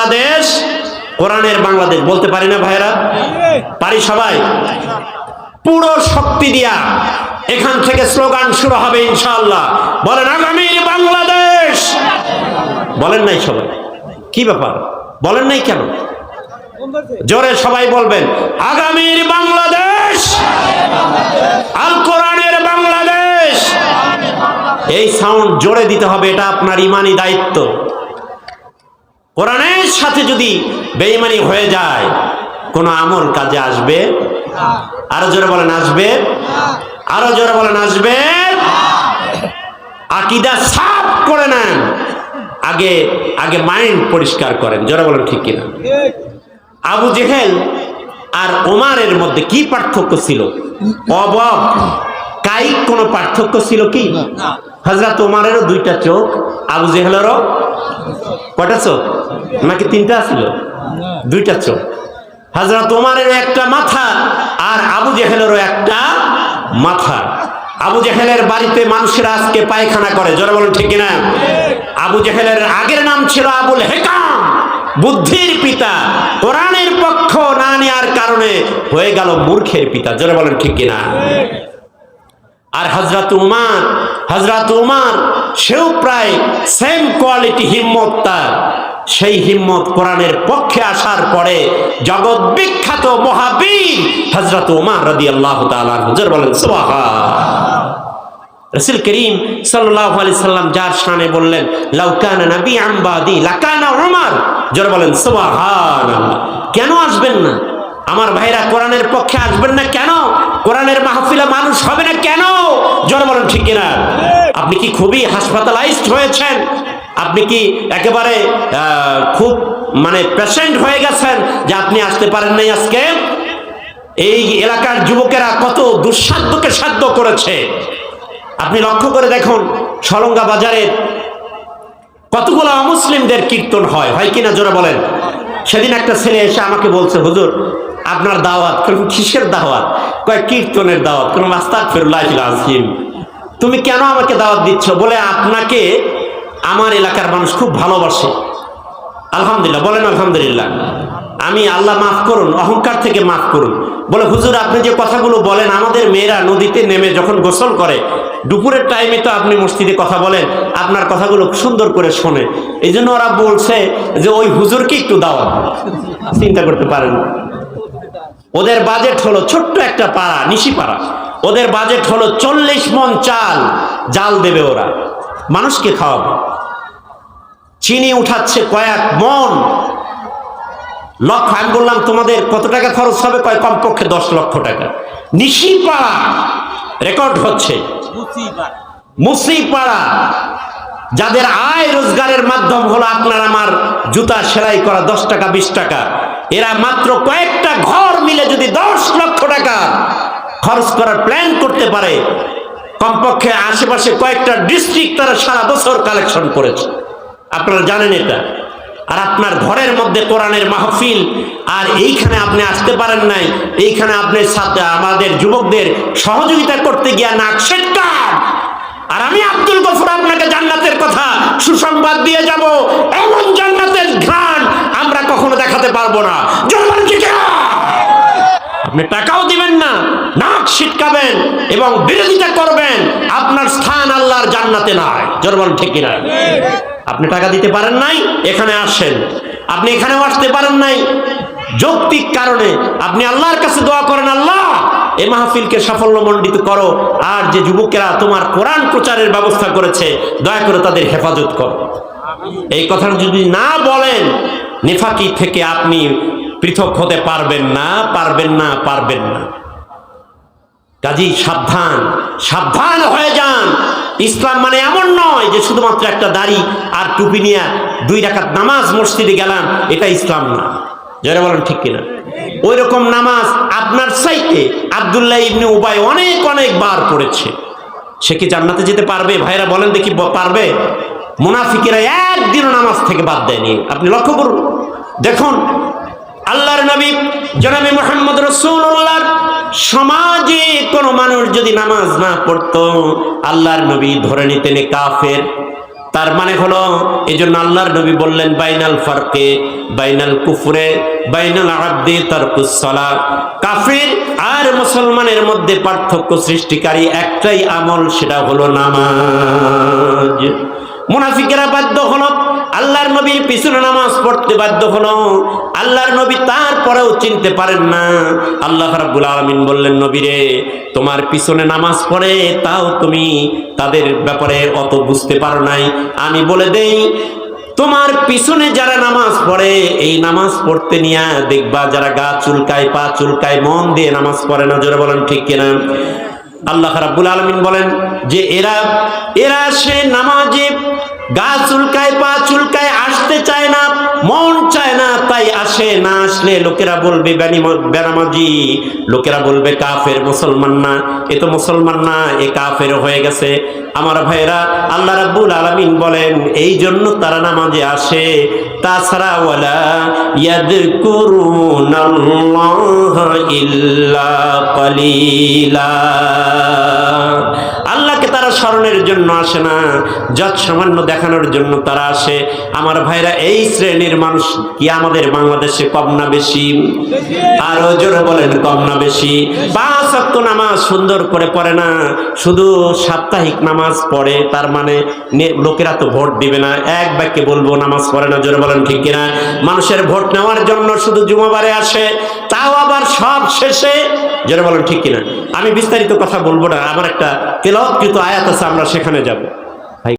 বাংলাদেশ, কোরআনের বাংলাদেশ, বলতে পারি না ভাইরা পারি সবাই? পুরো শক্তি দিয়া এখান থেকে স্লোগান শুরু হবে ইনশাআল্লাহ। বলেন আগামীর বাংলাদেশ! বলেন নাই সবাই। কি ব্যাপার? বলেন নাই কেন? জোরে সবাই বলবেন আগামীর বাংলাদেশ! আল কোরআনের বাংলাদেশ! এই সাউন্ড জোরে দিতে হবে, এটা আপনার ইমানি দায়িত্ব। কোরআনের সাথে যদি বেইমানি হয়ে যায়, কোন আমল কাজে আসবে? আরও জোরে বলেন, আসবে? আরও জোরে বলেন, আসবে? আকিদা সাফ করে নেন। আগে আগে মাইন্ড পরিষ্কার করেন। জোরে বলেন, ঠিক কিনা? আবু জেহেল আর ওমারের মধ্যে কি পার্থক্য ছিল? অবব, কাইক কোনো পার্থক্য ছিল কি? হজরত ওমারেরও দুইটা চোখ, আবু জেহেলেরও কটা চোখ? নাকি তিনটা ছিল? দুইটা চোখ। হজরত ওমারের একটা মাথা আর আবু জেহেলেরও একটা মাথা। আবু জেহেলের বাড়িতে মানুষেরা আজকে পায়খানা করে, জোরে বলেন ঠিক কিনা? আবু জেহেলের আগের নাম ছিল আবুল হেকাম, বুদ্ধির পিতা। কোরআনের পক্ষ না নেওয়ার কারণে হয়ে গেল মূর্খের পিতা, জোরে বলেন ঠিক কিনা? আর হজরত উমার হজরত উমার সেও প্রায় সেম কোয়ালিটি হিম্মত তার। সেই হিম্মত কোরআনের পক্ষে আসার পরে জগৎ বিখ্যাত মহাবীর হজরত উমার রাদি আল্লাহ হুজুর বলেন সুবহান রসুল করিম সাল্লাহ আলি সাল্লাম যার শানে বললেন লাউকানা নবী আম্বাদি লাকানা উমার। জোর বলেন সুবহান কেন আসবেন না? আমার ভাইরা কোরআনের পক্ষে আসবেন না কেন? কোরআনের মাহফিলে মানুষ হবে না কেন? জোর বলেন, ঠিক কিনা? আপনি কি খুবই হাসপাতালাইজড হয়েছেন? আপনি কি একেবারে খুব মানে পেশেন্ট হয়ে গেছেন যে আপনি আসতে পারেন নাই আজকে? এই এলাকার যুবকেরা কত দুঃসাধ্যকে সাধ্য করেছে। আপনি লক্ষ্য করে দেখুন, সলঙ্গা বাজারে কতগুলো অমুসলিমদের কীর্তন হয় হয় কিনা জোরে বলেন। সেদিন একটা ছেলে এসে আমাকে বলছে, হুজুর, আপনার দাওয়াত কিসের দাওয়াত? কয় কীর্তনের দাওয়াত, কোন মাস্তাক ফেরুল্লাহ আসিম তুমি কেন আমাকে দাওয়াত দিচ্ছ বলে আপনাকে আমার এলাকার মানুষ খুব ভালোবাসে। আলহামদুলিল্লাহ, বলেন আলহামদুলিল্লাহ। আমি আল্লাহ মাফ করুন, অহংকার থেকে মাফ করুন। বলে, হুজুর, আপনি যে কথাগুলো বলেন, আমাদের মেয়েরা নদীতে নেমে যখন গোসল করে, দুপুরের টাইমে তো আপনি মসজিদে কথা বলেন, আপনার কথাগুলো সুন্দর করে শোনে। এই জন্য ওরা বলছে যে, ওই হুজুরকে একটু দাও। চিন্তা করতে পারেন ওদের বাজেট হলো ছোট্ট একটা পাড়া নিশি পাড়া ওদের বাজেট হলো চল্লিশ মন চাল। জাল দেবে ওরা। মানুষকে খাওয়াবে। চিনি উঠাচ্ছে কয়েক মন। লক্ষ, আমি বললাম, তোমাদের কত টাকা খরচ হবে? কয়, কমপক্ষে দশ লক্ষ টাকা। নিশিপাড়া রেকর্ড হচ্ছে। মুসিপাড়া। যাদের আয় রোজগারের মাধ্যম হলো আপনার আমার জুতা সেলাই করা দশ টাকা, বিশ টাকা। এরা মাত্র কয়েকটা ঘর মিলে যদি দশ লক্ষ টাকা খরচ করার প্ল্যান করতে পারে। কমপক্ষে আশেপাশে কয়েকটা ডিস্ট্রিক্ট তারা সারা বছর কালেকশন করেছে। আপনারা জানেন এটা। আর আপনার ঘরের মধ্যে কোরআনের মাহফিল, আর এইখানে আপনি আসতে পারেন নাই, এইখানে আপনি সাথে আমাদের যুবকদের সহযোগিতা করতে গিয়া নাক সেটকার আর আমি আব্দুল গফুর আপনাকে জান্নাতের কথা সুসংবাদ দিয়ে যাব। এমন জান্নাতের ঘ্রাণ আমরা কখনো দেখাতে পারব না? আপনি টাকাও দিবেন না, নাক ছিটকাবেন এবং বিরোধিতা করবেন, আপনার স্থান আল্লাহর জান্নাতে নাই। জনগণ ঠিক কিনা? আপনি টাকা দিতে পারেন নাই, এখানে আসেন। আপনি এখানেও আসতে পারেন নাই। যৌক্তিক কারণে আপনি আল্লাহর কাছে দোয়া করেন, আল্লাহ এই মাহফিলকে সাফল্যমণ্ডিত করো, আর যে যুবকেরা তোমার কোরআন প্রচারের ব্যবস্থা করেছে, দয়া করে তাদের হেফাজত করো। এই কথা যদি না বলেন, নেফাকি থেকে আপনি পৃথক হতে পারবেন না পারবেন না পারবেন না। কাজেই সাবধান সাবধান হয়ে যান। ইসলাম মানে এমন নয় যে শুধুমাত্র একটা দাড়ি আর টুপি নিয়ে দুই রাকাত নামাজ মসজিদে গেলাম, এটা ইসলাম না। যারা বলেন ঠিক কিনা? ওই রকম নামাজ আপনার সাইতে আবদুল্লাহ ইবনে উবাই অনেক অনেক বার পড়েছে। সে কি জান্নাতে যেতে পারবে? ভাইরা বলেন দেখি পারবে? মুনাফিকেরা একদিনও নামাজ থেকে বাদ দেয়নি। আপনি লক্ষ্য করুন। দেখুন আল্লাহর নবী জনাবি মোহাম্মদ রসুল্লাহর সমাজে কোনো মানুষ যদি নামাজ না পড়তো, আল্লাহর নবী ধরে নিতেন কাফের। তার মানে হলো এই জন্য আল্লাহর নবী বললেন, বাইনাল ফারকে, বাইনাল কুফরে, বাইনাল আব্দে তারকুসলা কাফের আর মুসলমানের মধ্যে পার্থক্য সৃষ্টিকারী একটাই আমল, সেটা হলো নামাজ। মুনাফিকেরা বাধ্য হলো আল্লাহর নবীর পিছনে নামাজ পড়তে বাধ্য হলো। আল্লাহর নবী তারপরেও চিনতে পারেন না। আল্লাহ রাব্বুল আলামিন বললেন, নবীরে, তোমার পিছনে নামাজ পড়ে, তাও তুমি তাদের ব্যাপারে অত বুঝতে পারো নাই। আমি বলে দেই, তোমার পিছনে যারা নামাজ পড়ে, এই নামাজ পড়তে নিয়ে দেখবা যারা গা চুলকায়, পা চুলকায়, মন দিয়ে নামাজ পড়ে না। জোরে বলেন ঠিক কিনা? আল্লাহ রাব্বুল আলামিন বলেন যে, এরা এরা সে নামাজে গা চুলকায়, পা চুলকায়, আসতে চায় না, মন চায় না, তাই আসে না, আসলে লোকেরা বলবে বেনিম- বেনামাজি লোকেরা বলবে, কাফের মুসলমান না, এ তো মুসলমান না, এ কাফের হয়ে গেছে। আমার ভাইরা আল্লাহ রাব্বুল আলামিন বলেন, এই জন্য তারা নামাজে আসে। তাছাড়া ইল্লা কালিলা। স্মরণের জন্য আসে না, যত সামান্য দেখানোর জন্য তারা আসে। আমার ভাইরা, এই শ্রেণির মানুষ কি আমাদের বাংলাদেশে কম না বেশি? আরও জোরে বলেন, কম না বেশি। পাঁচ নামাজ সুন্দর করে পড়ে না, শুধু সাপ্তাহিক নামাজ পড়ে, তার মানে লোকেরা তো ভোট দিবে না। এক বাক্যে বলব, নামাজ পড়ে না, জোরে বলেন, ঠিক কিনা? মানুষের ভোট নেওয়ার জন্য শুধু জুমাবারে আসে তাও আবার সব শেষে যেটা বলেন ঠিক কিনা? আমি বিস্তারিত কথা বলব না, আমার একটা তেলাওয়াতকৃত আয়াত আছে, আমরা সেখানে যাব।